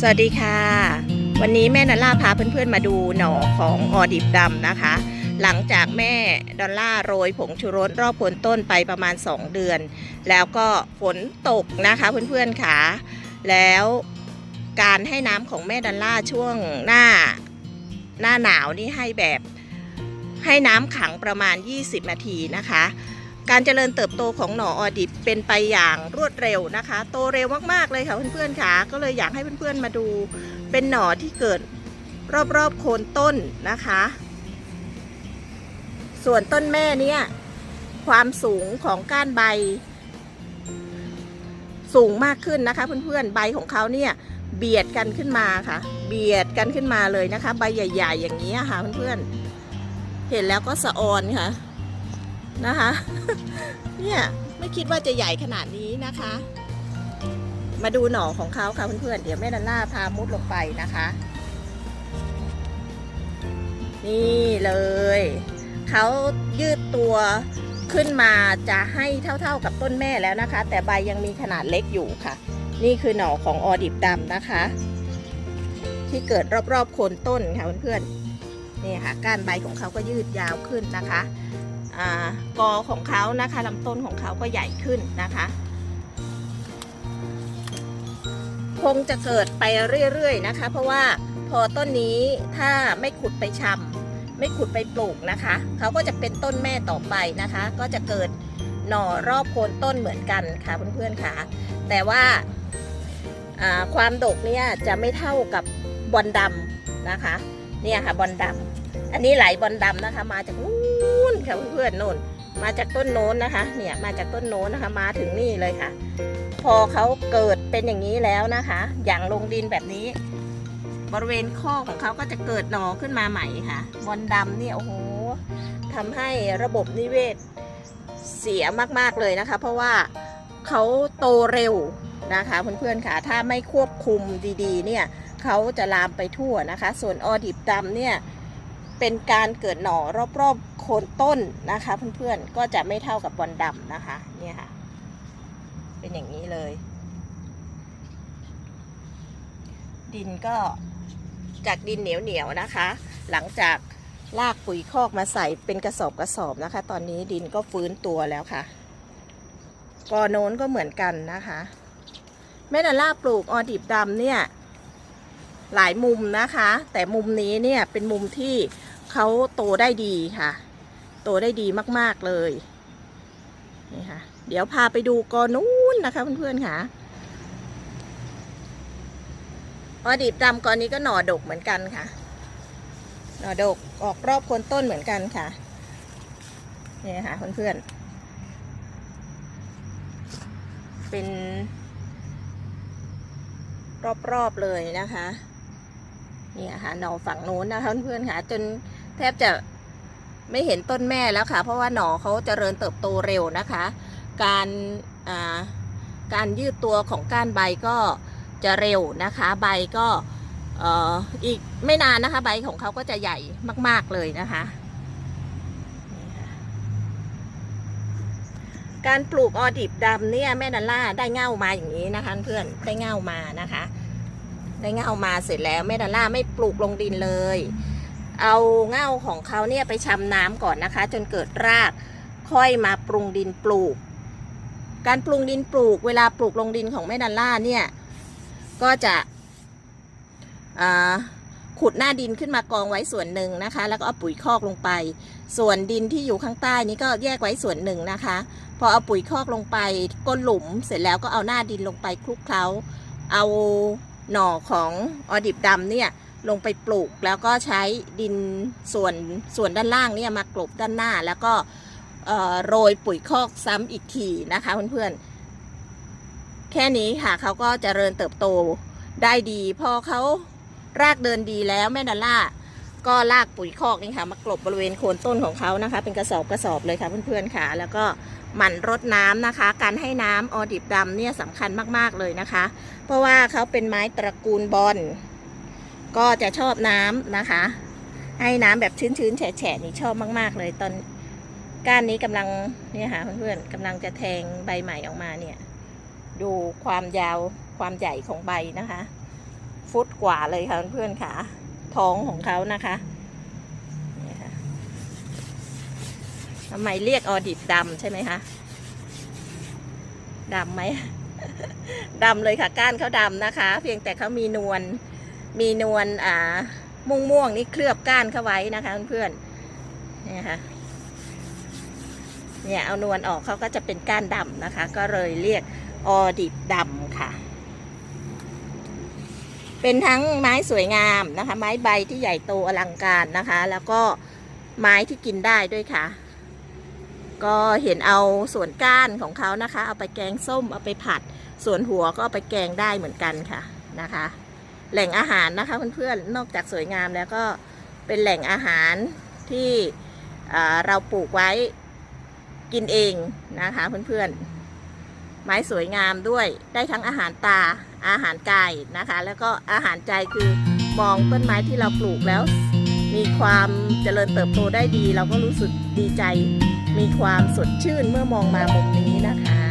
สวัสดีค่ะ วันนี้แม่นันล่าพาเพื่อนๆมาดูหน่อของออดิบดำนะคะ หลังจากแม่ดอลล่าโรยผงชูรสรอบโคนต้นไปประมาณ 2 เดือน แล้วก็ฝนตกนะคะเพื่อนๆค่ะแล้วการให้น้ำของแม่ดอลล่าช่วงหน้าหน้าหนาวนี่ให้แบบให้น้ำขังประมาณ 20 นาทีนะคะ การเจริญเติบโตของหน่อออดิบเป็นไปอย่างรวดเร็วนะคะ โตเร็วมากๆเลยค่ะเพื่อนๆค่ะก็เลยอยากให้เพื่อนๆมาดูเป็นหน่อที่เกิดรอบๆโคนต้นนะคะ ส่วนต้นแม่เนี่ยความสูงของก้านใบ สูงมากขึ้นนะคะ เพื่อนๆใบของเขาเนี่ยเบียดกันขึ้นมาค่ะ เบียดกันขึ้นมาเลยนะคะ ใบใหญ่ ๆ อย่างนี้ค่ะเพื่อนๆเห็นแล้วก็สะออนค่ะ นะคะ เนี่ยไม่คิดว่าจะใหญ่ขนาดนี้นะคะ มาดูหน่อของเขาค่ะเพื่อนๆเดี๋ยวแม่ดันล่าพามุดลงไปนะคะ นี่เลยเขายืดตัวขึ้นมาจะให้เท่าๆกับต้นแม่แล้วนะคะ แต่ใบยังมีขนาดเล็กอยู่ค่ะ นี่คือหน่อของออดิบดำนะคะ ที่เกิดรอบๆโคนต้นค่ะเพื่อนๆนี่ค่ะก้านใบของเขาก็ยืดยาวขึ้นนะคะ กอของเขานะคะลำต้นของเขาก็ใหญ่ขึ้นนะคะ คงจะเกิดไปเรื่อยๆนะคะ เพราะว่าพอต้นนี้ถ้าไม่ขุดไปชำไม่ขุดไปปลูกนะคะเขาก็จะเป็นต้นแม่ต่อไปนะคะ ก็จะเกิดหน่อรอบโคนต้นเหมือนกันค่ะเพื่อนๆค่ะ แต่ว่าความดกเนี่ยจะไม่เท่ากับบอลดำนะคะ เนี่ยค่ะบอลดำอันนี้ไหลบอลดำนะคะมาจากนู้น ค่ะเพื่อนๆนู่น มาจากต้นโน้นนะคะ เนี่ยมาจากต้นโน้นนะคะ มาถึงนี่เลยค่ะ พอเขาเกิดเป็นอย่างนี้แล้วนะคะ อย่างลงดินแบบนี้ บริเวณข้อของเขาก็จะเกิดหนอขึ้นมาใหม่ค่ะบอลดำเนี่ยโอ้โหทำให้ระบบนิเวศเสียมากๆเลยนะคะ เพราะว่าเขาโตเร็วนะคะเพื่อนๆค่ะถ้าไม่ควบคุมดีๆ เนี่ยเขาจะลามไปทั่วนะคะ ส่วนออดิบดำเนี่ยเป็นการเกิดหน่อรอบๆ โคนต้นนะคะ เพื่อนๆก็จะไม่เท่ากับบอลดำนะคะ เนี่ยค่ะ เป็นอย่างนี้เลย ดินก็จากดินเหนียวๆนะคะ หลังจากลากปุ๋ยคอกมาใส่เป็นกระสอบกระสอบนะคะ ตอนนี้ดินก็ฟื้นตัวแล้วค่ะกอโน้นก็เหมือนกันนะคะ แม่ดาล่าปลูกออดิบดำเนี่ย หลายมุมนะคะ แต่มุมนี้เนี่ยเป็นมุมที่เขาโตได้ดีค่ะ โตได้ดีมาก ๆ เลยนี่ค่ะ เดี๋ยวพาไปดูกอนู้นนะคะเพื่อนๆค่ะอดิบดำกอนนี้ก็หน่อดกเหมือนกันค่ะ หน่อดกออกรอบคนต้นเหมือนกันค่ะนี่ค่ะเพื่อนๆ เป็น รอบๆเลยนะคะ นี่ค่ะหน่อฝั่งโน้นนะคะเพื่อนๆค่ะ จนแทบจะ ไม่เห็นต้นแม่แล้วค่ะ เพราะว่าหน่อเขาเจริญเติบโตเร็วนะคะ การการยืดตัวของก้านใบก็จะเร็วนะคะ ใบก็ออีกไม่นานนะคะ ใบของเขาก็จะใหญ่มาก ๆเลยนะคะ การปลูกออดิบดำเนี่ยแม่นันล่าได้เง่ามาอย่างนี้นะคะ เพื่อนได้เง่ามานะคะ ได้เง่ามาเสร็จแล้วแม่ดาล่าไม่ปลูกลงดินเลย เอาเง่าของเขาเนี่ยไปชำน้ำก่อนนะคะ จนเกิดรากค่อยมาปรุงดินปลูก การปรุงดินปลูก เวลาปลูกลงดินของแม่ดาล่าเนี่ยก็จะขุดหน้าดินขึ้นมากองไว้ส่วนหนึ่งนะคะ แล้วก็เอาปุ๋ยคอกลงไป ส่วนดินที่อยู่ข้างใต้นี้ก็แยกไว้ส่วนหนึ่งนะคะ พอเอาปุ๋ยคอกลงไปก้นหลุมเสร็จแล้วก็เอาหน้าดินลงไปคลุกเคล้า เอาหน่อของออดิบดำเนี่ย ลงไปปลูกแล้วก็ใช้ดินส่วนส่วนด้านล่างเนี่ยมากลบด้านหน้า แล้วก็โรยปุ๋ยคอกซ้ำอีกทีนะคะเพื่อนๆ แค่นี้ค่ะเขาก็เจริญเติบโตได้ดี พอเขารากเดินดีแล้วแม่ดาล่าก็ลากปุ๋ยคอกนี่ค่ะมากลบบริเวณโคนต้นของเขานะคะ เป็นกระสอบกระสอบเลยค่ะเพื่อนๆค่ะ แล้วก็หมั่นรดน้ำนะคะ การให้น้ำออดิบดำเนี่ยสำคัญมากๆเลยนะคะ เพราะว่าเขาเป็นไม้ตระกูลบอล ก็จะชอบน้ำนะคะ ให้น้ำแบบชื้นๆแฉะๆนี่ชอบมาก ๆ เลยตอนก้านนี้กำลังเนี่ยค่ะเพื่อนๆกำลังจะแทงใบใหม่ออกมาเนี่ย ดูความยาวความใหญ่ของใบนะคะ ฟุตกว่าเลยค่ะเพื่อนๆค่ะ ท้องของเขานะคะนี่ค่ะทำไมเรียกออดิบดำใช่ไหมคะดำไหมดำเลยค่ะก้านเขาดำนะคะ เพียงแต่เขามีนวล มีนวลอ่าม่วงม่วงนี่เคลือบก้านเข้าไว้นะคะเพื่อนๆเนี่ยค่ะเนี่ยเอานวลออกเขาก็จะเป็นก้านดำนะคะ ก็เลยเรียกออดิบดำค่ะ เป็นทั้งไม้สวยงามนะคะ ไม้ใบที่ใหญ่โตอลังการนะคะ แล้วก็ไม้ที่กินได้ด้วยค่ะ ก็เห็นเอาส่วนก้านของเขานะคะ เอาไปแกงส้มเอาไปผัด ส่วนหัวก็เอาไปแกงได้เหมือนกันค่ะนะคะ แหล่งอาหารนะคะเพื่อนๆนอกจากสวยงามแล้วก็เป็นแหล่งอาหารที่เราปลูกไว้กินเองนะคะเพื่อนๆ ไม้สวยงามด้วยได้ทั้งอาหารตาอาหารกายนะคะ แล้วก็อาหารใจคือมองต้นไม้ที่เราปลูกแล้ว มีความเจริญเติบโตได้ดี เราก็รู้สึกดีใจ มีความสดชื่นเมื่อมองมามุมนี้นะคะ